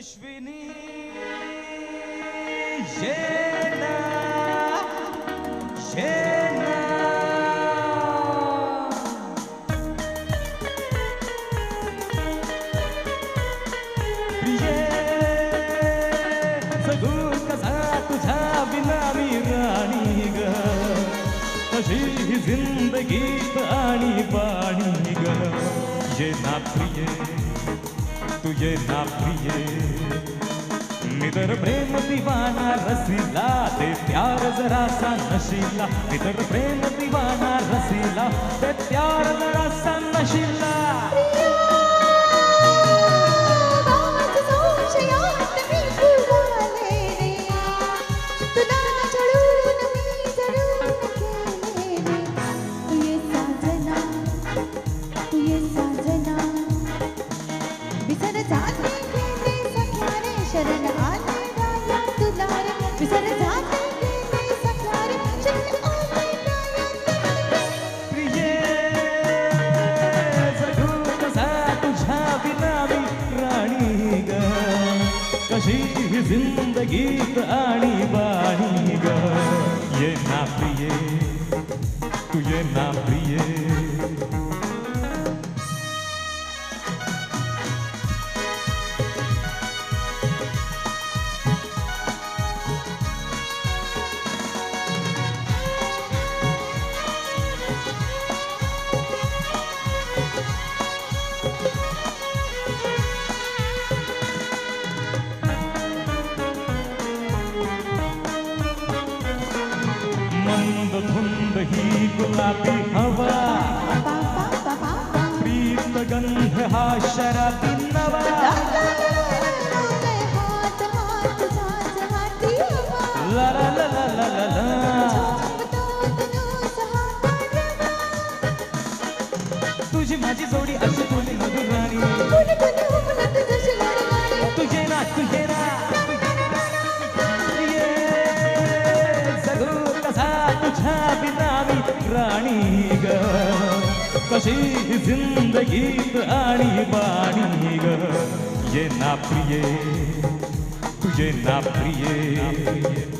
अश्विनी येना येना प्रिये जगू कसा तुझ्या बिना मी राणी ग? अशी ही जिंदगीत आणि पाणी ग. ये ना प्रिये तुझे ना प्रिये. निदर प्रेम दिवाना रसिला ते प्यार जरासा नशिला. निदर प्रेम दिवाना रसिला ते प्यार जरासा नशिला. मी राणी ग। कशी ही जिंदगीत आणि बाणी ग। ये ना प्रिय तू ये ना प्रिये गुलाबी हवा। प्रीत गंध हा शराबी नवा ला ला ला ला ला ला तुझी माझी जोडी अशी तुझी तुझे ना तुझे ना। जगू कसा बिना। मी राणी ग. कशी ही जिंदगीत आणि ये ना प्रिये तुझे ना प्रिये.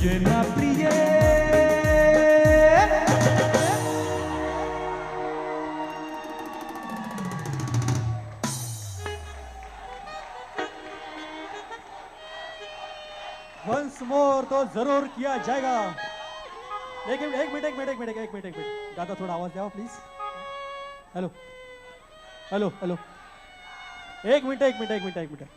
ना वंस मोर तो ज़रूर किया जाएगा। एक मिनट एक मिनट एक मिनट एक मिनट एक मिनट एक मिनट। दादा, थोड़ा आवाज़ द्यावा प्लीज़ हेलो हेलो हेलो एक मिनट एक मिनट एक मिनट, एक मिनिट।